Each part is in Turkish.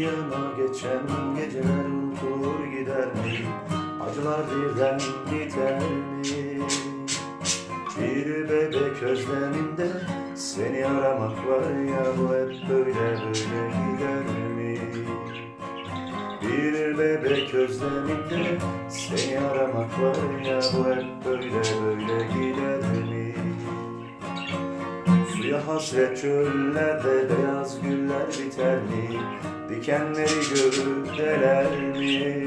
yana geçen geceler unutur gider mi? Acılar birden biter mi? Bir bebek özleminde seni aramak var ya bu hep böyle böyle gider mi? Bir bebek özleminde seni aramak var ya bu hep böyle böyle gider mi? Suya hasret çöllerde beyaz güller biter mi? Dikenleri görüp deler mi?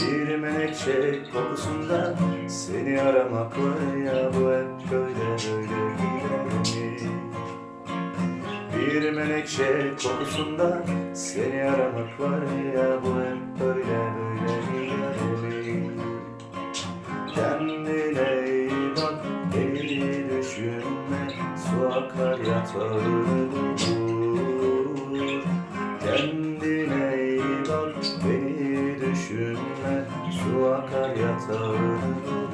Bir menekşe kokusunda seni aramak var ya bu hep böyle böyle gider mi? Bir menekşe kokusunda seni aramak var ya bu hep böyle böyle gider mi? Kendine iyi bak beni düşünme su akar yatağını bulur Kendine iyi bak beni düşünme su akar yatağını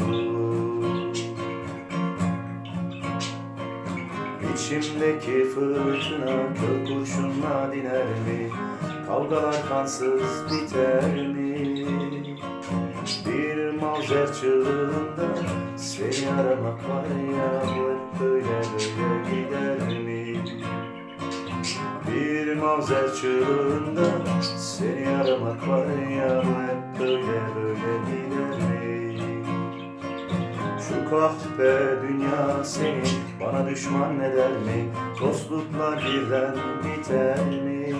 bulur İçimdeki fırtına kör kurşunla diner mi? Kavgalar kansız biter mi? Bir mavzer çığlığında seni aramak var ya böyle böyle gider mavzer çığlığında seni aramak var ya hep böyle böyle gider mi? Şu kahpe dünya seni bana düşman eder mi? Dostluklar birden biter mi?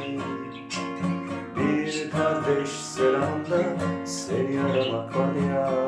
Bir kardeş selamda seni aramak var ya